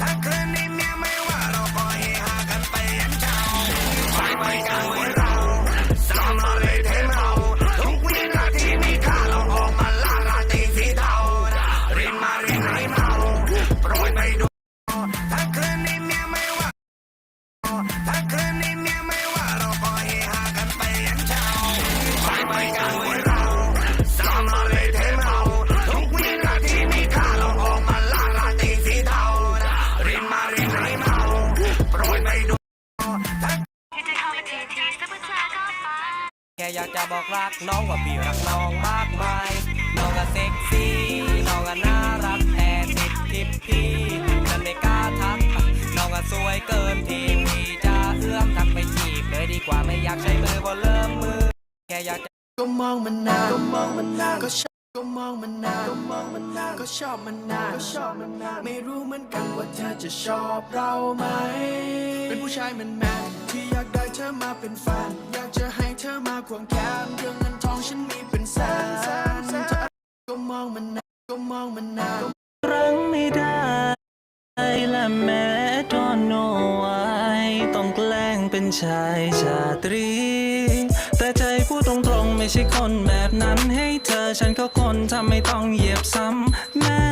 ถ้าคืนนี้เมียไม่ว่าเราก็เฮฮากันไปยันเช้าไปไปกันไว้เราสามมาเลยเทเมาทุกวินาทีมีค่าเราออกมาล่าราตรีสีเทาเรียนมาเรียนไหนเมาโปรยไปดูถ้าคืนนี้เมียไม่ว่าถ้าคืน ค่อยากจะบอกรักน้องว่าพี่รักน้องมากมาย น้องก็เซ็กซี่ น้องก็น่ารักแต่ติดทิปพี่ฉันไม่กล้าทัก น้องก็สวยเกินที่พี่จะเอื้อมทักไปจีบเลยดีกว่าไม่อยากใช้มือเพอเริ่มมือ แค่อยากจะก็มองมันนานก็มองมันนานก็ชอบก็มองมันนานก็มองมันนานก็ชอบมันนานก็ชอบมันนานไม่รู้เหมือนกันว่าเธอจะชอบเราไหม เป็นผู้ชายแมนแมนๆที่อยากได้เธอมาเป็นแฟนอยาก ควงแขนเรื่องเงินทองฉันมีเป็นแสนเธอก็มองมันนานก็มองมันนานรั้งไม่ได้และแม้ตอนโนไวต้องแกล้งเป็นชายชาตรี แต่ใจพูดตรงๆไม่ใช่คนแบบนั้นให้เธอฉันก็คนทำไม่ต้องเหยียบซ้ำแม้